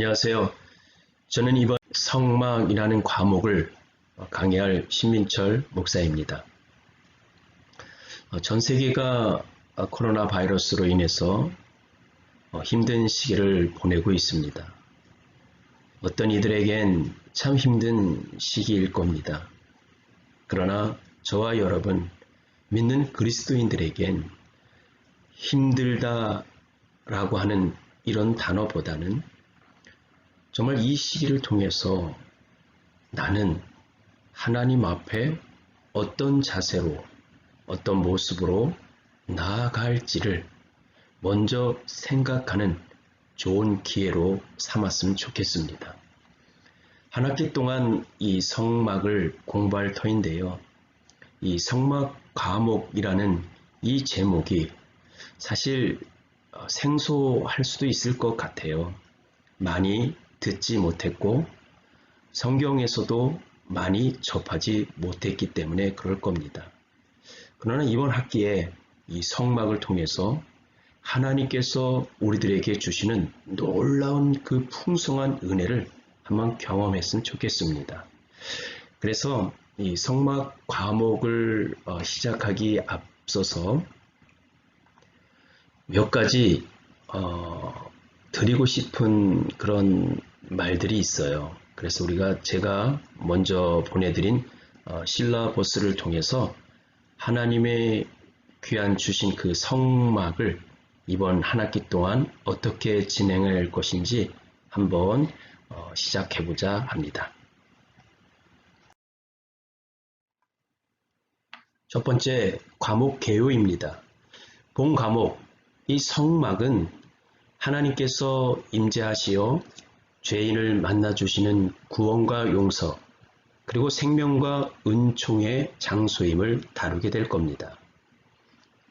안녕하세요. 저는 이번 성막이라는 과목을 강의할 신민철 목사입니다. 어, 전 세계가 코로나 바이러스로 인해서 어, 힘든 시기를 보내고 있습니다. 어떤 이들에겐 참 힘든 시기일 겁니다. 그러나 저와 여러분, 믿는 그리스도인들에겐 힘들다라고 하는 이런 단어보다는 정말 이 시기를 통해서 나는 하나님 앞에 어떤 자세로, 어떤 모습으로 나아갈지를 먼저 생각하는 좋은 기회로 삼았으면 좋겠습니다. 한 학기 동안 이 성막을 공부할 터인데요. 이 성막 과목이라는 이 제목이 사실 어, 생소할 수도 있을 것 같아요. 많이 듣지 못했고 성경에서도 많이 접하지 못했기 때문에 그럴 겁니다. 그러나 이번 학기에 이 성막을 통해서 하나님께서 우리들에게 주시는 놀라운 그 풍성한 은혜를 한번 경험했으면 좋겠습니다. 그래서 이 성막 과목을 어, 시작하기 앞서서 몇 가지 어, 드리고 싶은 그런 말들이 있어요. 그래서 우리가 제가 먼저 보내드린 어, 신라버스를 통해서 하나님의 귀한 주신 그 성막을 이번 한 학기 동안 어떻게 진행할 것인지 한번 어, 시작해보자 합니다. 첫 번째 과목 개요입니다. 본 과목 이 성막은 하나님께서 임재하시어 죄인을 만나 주시는 구원과 용서 그리고 생명과 은총의 장소임을 다루게 될 겁니다.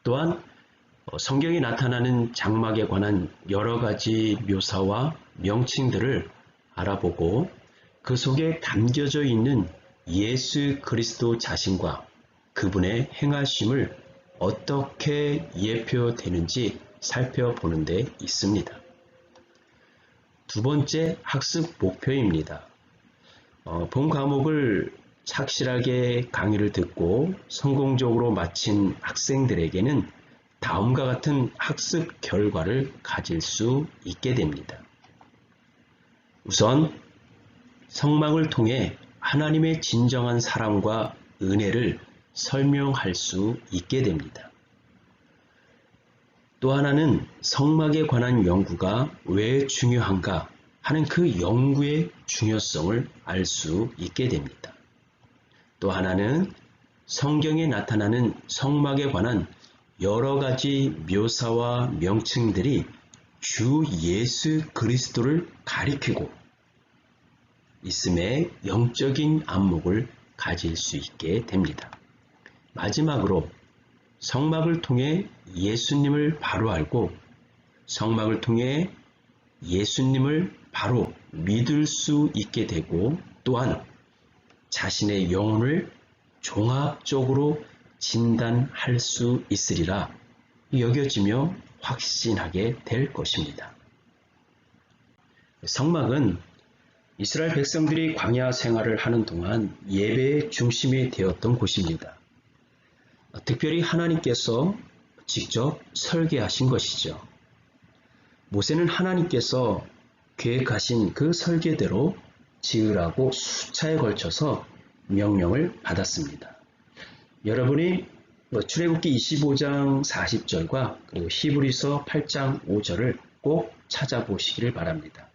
또한 어, 성경에 나타나는 장막에 관한 여러 가지 묘사와 명칭들을 알아보고 그 속에 담겨져 있는 예수 그리스도 자신과 그분의 행하심을 어떻게 예표되는지 살펴보는 데 있습니다. 두 번째 학습 목표입니다. 어, 본 과목을 착실하게 강의를 듣고 성공적으로 마친 학생들에게는 다음과 같은 학습 결과를 가질 수 있게 됩니다. 우선 성막을 통해 하나님의 진정한 사랑과 은혜를 설명할 수 있게 됩니다. 또 하나는 성막에 관한 연구가 왜 중요한가 하는 그 연구의 중요성을 알 수 있게 됩니다. 또 하나는 성경에 나타나는 성막에 관한 여러 가지 묘사와 명칭들이 주 예수 그리스도를 가리키고 있음에 영적인 안목을 가질 수 있게 됩니다. 마지막으로 성막을 통해 예수님을 바로 알고 성막을 통해 예수님을 바로 믿을 수 있게 되고 또한 자신의 영혼을 종합적으로 진단할 수 있으리라 여겨지며 확신하게 될 것입니다. 성막은 이스라엘 백성들이 광야 생활을 하는 동안 예배의 중심이 되었던 곳입니다. 특별히 하나님께서 직접 설계하신 것이죠. 모세는 하나님께서 계획하신 그 설계대로 지으라고 수차에 걸쳐서 명령을 받았습니다. 여러분이 뭐 출애굽기 25장 40절과 그리고 히브리서 8장 5절을 꼭 찾아보시기를 바랍니다.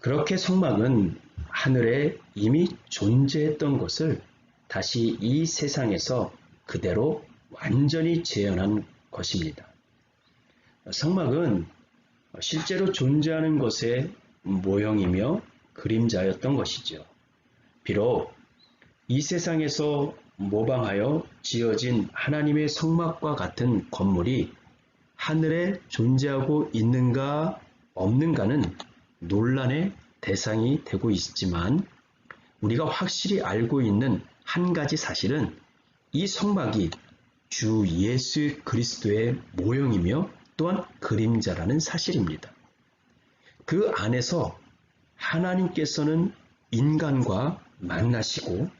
그렇게 성막은 하늘에 이미 존재했던 것을 다시 이 세상에서 그대로 완전히 재현한 것입니다. 성막은 실제로 존재하는 것의 모형이며 그림자였던 것이죠. 비록 이 세상에서 모방하여 지어진 하나님의 성막과 같은 건물이 하늘에 존재하고 있는가 없는가는 논란의 대상이 되고 있지만 우리가 확실히 알고 있는 한 가지 사실은 이 성막이 주 예수 그리스도의 모형이며 또한 그림자라는 사실입니다. 그 안에서 하나님께서는 인간과 만나시고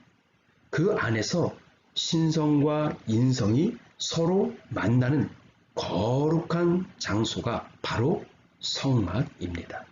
그 안에서 신성과 인성이 서로 만나는 거룩한 장소가 바로 성막입니다.